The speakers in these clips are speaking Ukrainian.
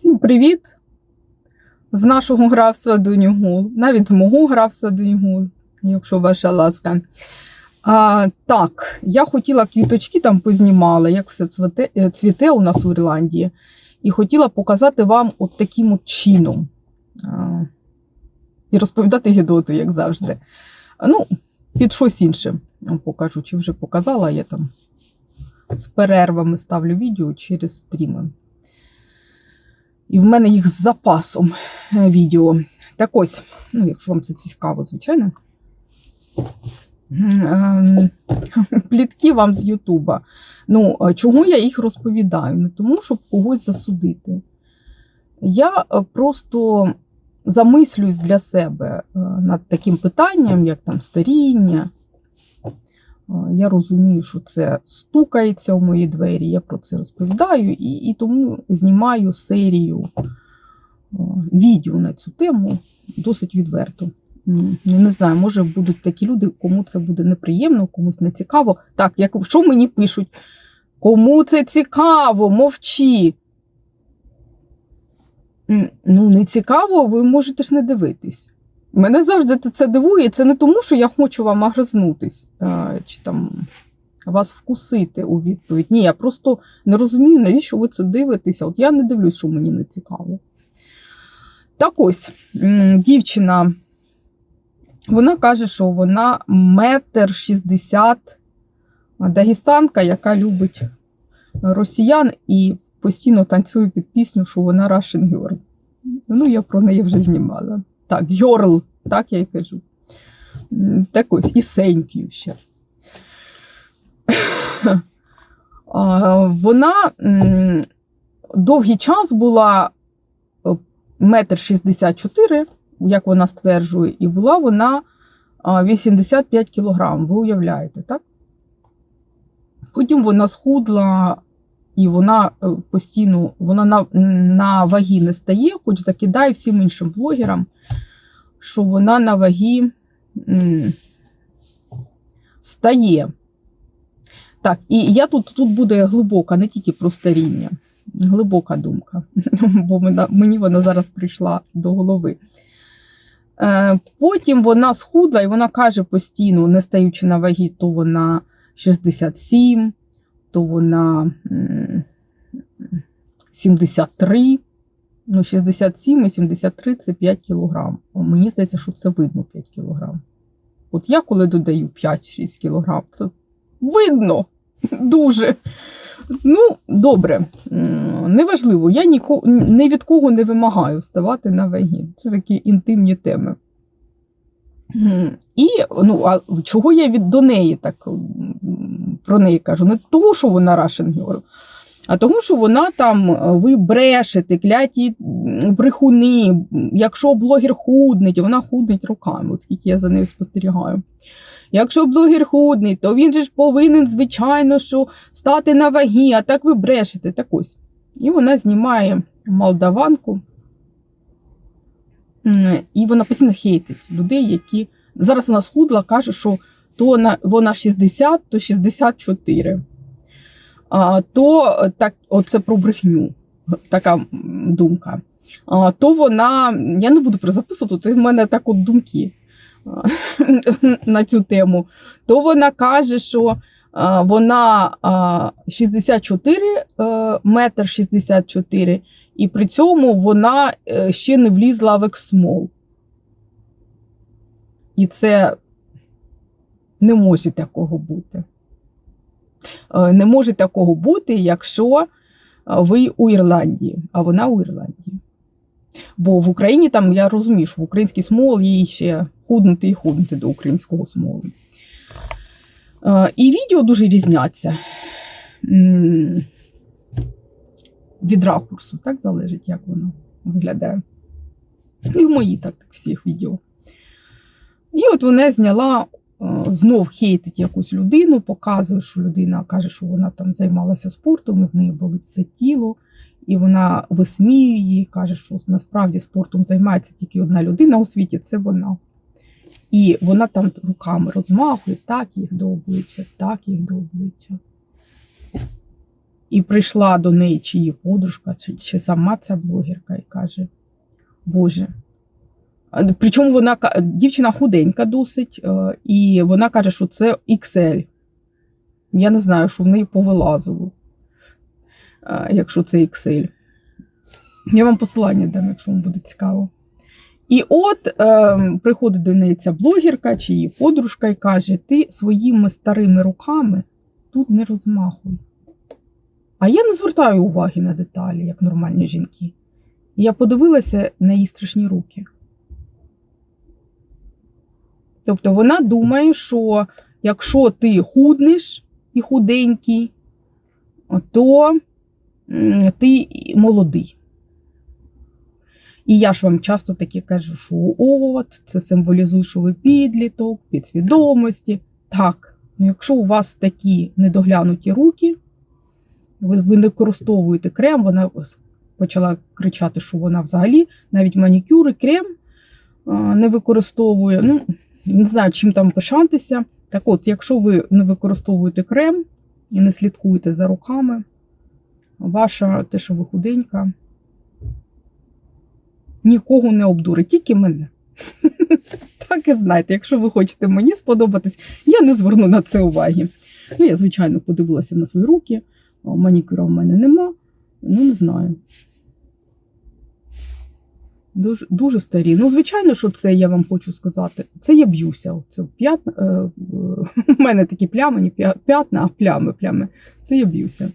Всім привіт! З нашого графства Дунюгул, навіть з мого графства Дунюгул, якщо ваша ласка. А, так, я хотіла квіточки там познімала, як все цвіте, е, цвіте у нас в Ірландії. І хотіла показати вам от таким от чином. А, і розповідати гідоти, як завжди. Ну, під щось інше вам покажу, чи вже показала, я там з перервами ставлю відео через стріми. І в мене їх з запасом е, відео. Так ось, ну, якщо вам це цікаво, звичайно. Ем, Плітки вам з Ютуба. Ну, а чого я їх розповідаю? Не тому, щоб когось засудити. Я е, просто замислююсь для себе е, над таким питанням, як там старіння. Е, Я розумію, що це стукається у мої двері, я про це розповідаю, і, і тому знімаю серію е, відео на цю тему досить відверто. Не знаю, може будуть такі люди, кому це буде неприємно, комусь не цікаво. Так, як що мені пишуть? Кому це цікаво, мовчи. Ну, не цікаво, ви можете ж не дивитись. Мене завжди це дивує. Це не тому, що я хочу вам агризнутись чи там вас вкусити у відповідь. Ні, я просто не розумію, навіщо ви це дивитеся. От я не дивлюсь, що мені не цікаво. Так ось, дівчина, вона каже, що вона метр шістдесят дагестанка, яка любить росіян і постійно танцює під пісню, що вона Russian Girl. Ну, я про неї вже знімала. Так, Йорл, так я й кажу. Так ось, і Сеньків ще. Вона довгий час була е, метр шістдесят чотири, як вона стверджує, і була вона 85 кілограм. Ви уявляєте, так? Потім вона схудла, і вона е, постійно вона на, на вагі не стає, хоч закидає всім іншим блогерам, що вона на вагі стає. Так, і я тут, тут буде глибока, не тільки про старіння, глибока думка, бо мені вона зараз прийшла до голови. Е, Потім вона схудла, і вона каже постійно, не стаючи на вагі, то вона 67, то вона 73. Ну, 67 і 73 це 5 кілограм. Мені здається, що це видно 5 кілограм. От я коли додаю 5-6 кілограм, це видно дуже. Ну, добре, неважливо, я ніко, ні від кого не вимагаю вставати на ваги. Це такі інтимні теми. І ну, а чого я від до неї так про неї кажу? Не того, що вона Girl, а того, що вона там, е, ви брешете, кляті брехуни. Якщо блогер худнить, вона худнить руками, от скільки я за нею спостерігаю. Якщо блогер худний, то він же ж повинен, звичайно, що стати на вагі, а так ви брешете. Так ось. І вона знімає молдаванку. І вона постійно хейтить людей, які. Зараз вона схудла, каже, що то вона 60, то 64. То так, оце про брехню, така думка. То вона, я не буду перезаписувати, в мене так от думки на цю тему. То вона каже, що вона 64, е, метр 64, і при цьому вона е, ще не влізла в ексмол. І це не може такого бути. Е, Не може такого бути, якщо е, ви у Ірландії, а вона у Ірландії. Бо в Україні там я розумію, що в український смол їй ще худнути і худнути до українського смолу. Е, І відео дуже різняться. Від ракурсу, так залежить, як воно виглядає. І в мої так, так всіх відео. І от вона зняла знов хейтить якусь людину, показує, що людина каже, що вона там займалася спортом, і в неї болить все тіло. І вона висміює її, каже, що насправді спортом займається тільки одна людина у світі це вона. І вона там руками розмахує, так їх до обличчя, так їх до обличчя. І прийшла до неї чи її подружка, чи, чи сама ця блогерка, і каже: Боже. Причому вона дівчина худенька досить, е, і вона каже, що це XL. Я не знаю, що в неї повилазило, е, якщо це XL. Я вам посилання дам, якщо вам буде цікаво. І от е, приходить до неї ця блогерка чи її подружка і каже: ти своїми старими руками тут не розмахуй. А я не звертаю уваги на деталі, як нормальні жінки. І я подивилася на її страшні руки. Тобто вона думає, що якщо ти худнеш і худенький, то ти молодий. І я ж вам часто таке кажу, що от, це символізує, що ви підліток, підсвідомості. Так, ну якщо у вас такі недоглянуті руки, ви, ви не використовуєте крем, вона почала кричати, що вона взагалі навіть манікюр і крем не використовує. Ну, не знаю, чим там пишатися. Так от, якщо ви не використовуєте крем і не слідкуєте за руками, ваша те, що ви худенька, нікого не обдурить, тільки мене. Так і знайте, якщо ви хочете мені сподобатись, я не зверну на це уваги. Ну, я, звичайно, подивилася на свої руки, манікюра в мене нема. Ну, не знаю. Дуже, дуже старі. Ну, звичайно, що це я вам хочу сказати. Це я б'юся. Це п'ятна. Е, е, у мене такі плями, не п'ятна, а плями, плями. Це я б'юся.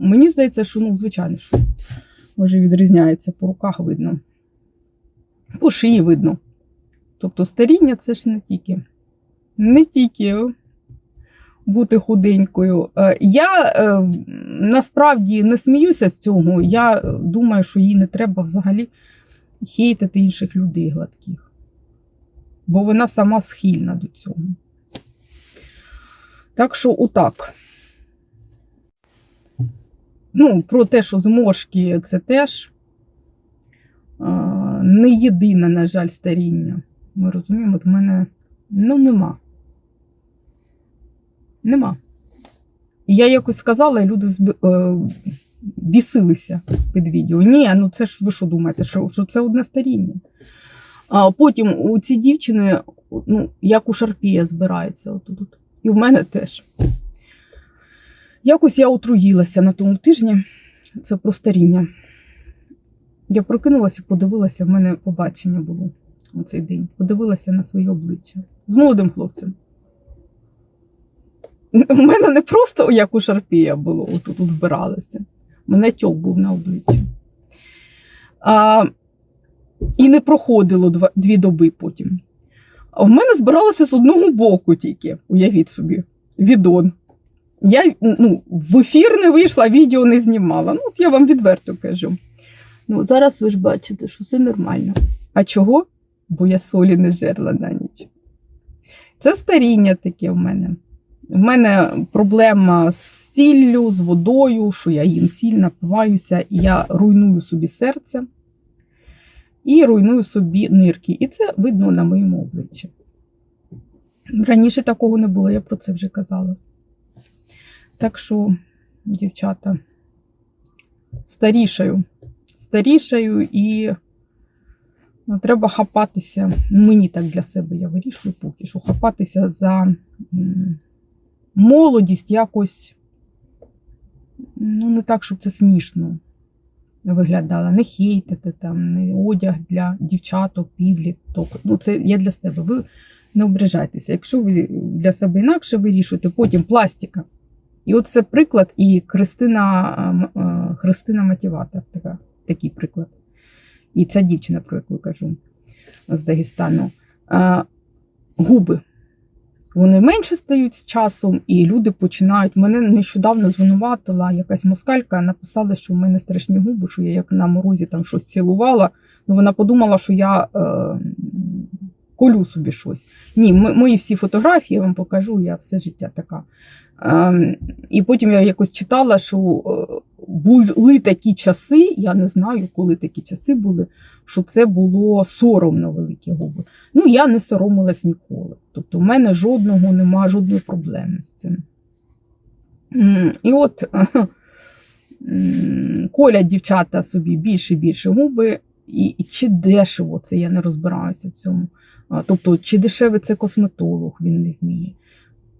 Мені здається, що ну, звичайно, що може відрізняється по руках видно. По шиї видно. Тобто старіння це ж не тільки. Не тільки бути худенькою. Е, Я е, насправді не сміюся з цього. Я е, думаю, що їй не треба взагалі хейтити інших людей гладких. Бо вона сама схильна до цього. Так що отак. Ну, про те, що зморшки це теж е, не єдине, на жаль, старіння. Ми розуміємо, от в мене ну, нема. Нема. І я якось сказала, люди зб... бісилися під відео. Ні, ну це ж ви що думаєте, що, що це одне старіння. А потім у ці дівчини, ну, як у Шарпія збирається отут. от. І в мене теж. Якось я отруїлася на тому тижні. Це про старіння. Я прокинулася, подивилася, в мене побачення було у цей день. Подивилася на своє обличчя з молодим хлопцем. У мене не просто як у Шарпія було, отут тут збиралися. Мене тьок був на обличчі. А, і не проходило два, дві доби потім. А в мене збиралося з одного боку тільки, уявіть собі, відон. Я ну, в ефір не вийшла, відео не знімала. Ну, от я вам відверто кажу. Ну, зараз ви ж бачите, що все нормально. А чого? Бо я солі не жерла на ніч. Це старіння таке в мене. В мене проблема з сіллю, з водою, що я їм сіль напиваюся, і я руйную собі серце і руйную собі нирки. І це видно на моєму обличчі. Раніше такого не було, я про це вже казала. Так що, дівчата, старішаю, старішаю і ну, треба хапатися. Мені так для себе я вирішую поки що хапатися за молодість якось, ну, не так, щоб це смішно виглядало. Не хейтити там, не одяг для дівчаток, підліток. Ну, це я для себе. Ви не ображайтеся. Якщо ви для себе інакше вирішуєте, потім пластика. І от це приклад, і Христина, ем, е, Христина Матівата, така, такий приклад. І ця дівчина, про яку я кажу з Дагестану. Е, Губи. Вони менше стають з часом, і люди починають. Мене нещодавно звинуватила якась москалька, написала, що в мене страшні губи, що я як на морозі там щось цілувала. Ну вона подумала, що я е, колю собі щось. Ні, мої всі фотографії я вам покажу, я все життя така. Ем, і потім я якось читала, що е, були такі часи, я не знаю, коли такі часи були, що це було соромно великі губи. Ну, я не соромилась ніколи. Тобто, в мене жодного немає, жодної проблеми з цим. І от колять дівчата собі більше і більше губи, і, і чи дешево це, я не розбираюся в цьому. А, Тобто, чи дешевий це косметолог, він не вміє.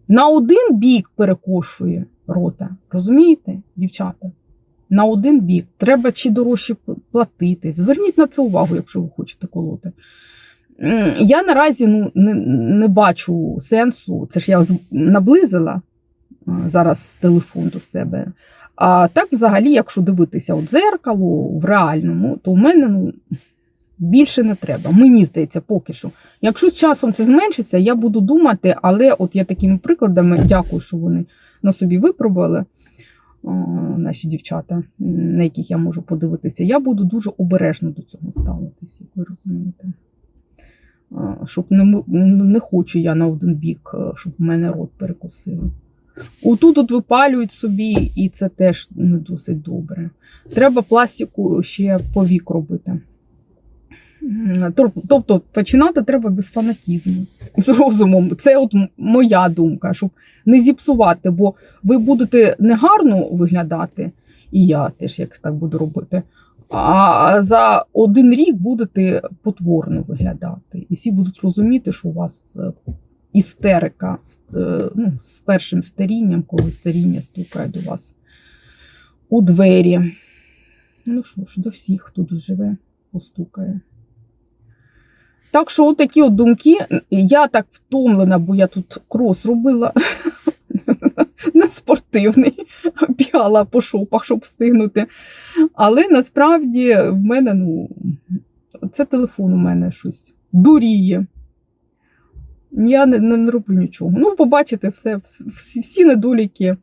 На один бік перекошує рота. Розумієте, дівчата? На один бік. Треба чи дорожче платити. Зверніть на це увагу, якщо ви хочете колоти. Я наразі ну, не, не бачу сенсу. Це ж я наблизила зараз телефон до себе. А так, взагалі, якщо дивитися от дзеркало в реальному, то у мене ну, більше не треба. Мені здається, поки що. Якщо з часом це зменшиться, я буду думати, але от я такими прикладами дякую, що вони на собі випробували. О, Наші дівчата, на яких я можу подивитися, я буду дуже обережно до цього ставитися, як ви розумієте. Щоб не, не хочу я на один бік, е, щоб у мене рот перекусили. Отут от випалюють собі, і це теж не досить добре. Треба пластику ще повік робити. Тобто починати треба без фанатізму, з розумом. Це от моя думка, щоб не зіпсувати, бо ви будете негарно виглядати, і я теж як так буду робити. А за один рік будете потворно виглядати. І всі будуть розуміти, що у вас е, істерика е, ну, з першим старінням, коли старіння стукає до вас у двері. Ну що ж, до всіх, хто тут живе, постукає. Так що, от такі от думки. Я так втомлена, бо я тут крос робила не спортивний, бігала по шопах, щоб встигнути. Але насправді в мене, ну, це телефон у мене щось дуріє. Я не, не, не роблю нічого. Ну, побачите, все, всі, всі недоліки.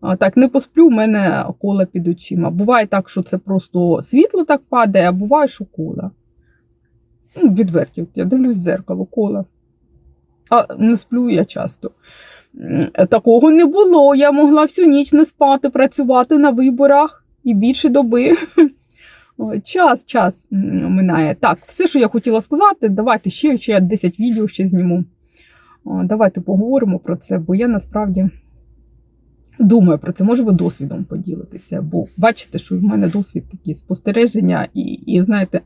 А, так, не посплю, в мене кола під очима. Буває так, що це просто світло так падає, а буває, що кола. Ну, відверті, я дивлюсь в дзеркало, кола. А не сплю я часто. Такого не було. Я могла всю ніч не спати, працювати на виборах і більше доби. Час, час минає. Так, все, що я хотіла сказати, давайте ще, ще я 10 відео ще зніму. Давайте поговоримо про це, бо я насправді думаю про це. Може, ви досвідом поділитеся, бо бачите, що в мене досвід такі спостереження, і, і знаєте,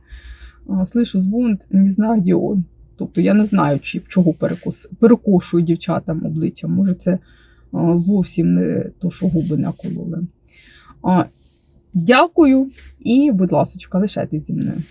слышу звон, не знаю, де он. Тобто я не знаю, чи чого перекос, перекошую дівчатам обличчя. Може, це зовсім не то, що губи накололи. Дякую і, будь ласка, лишайтесь зі мною.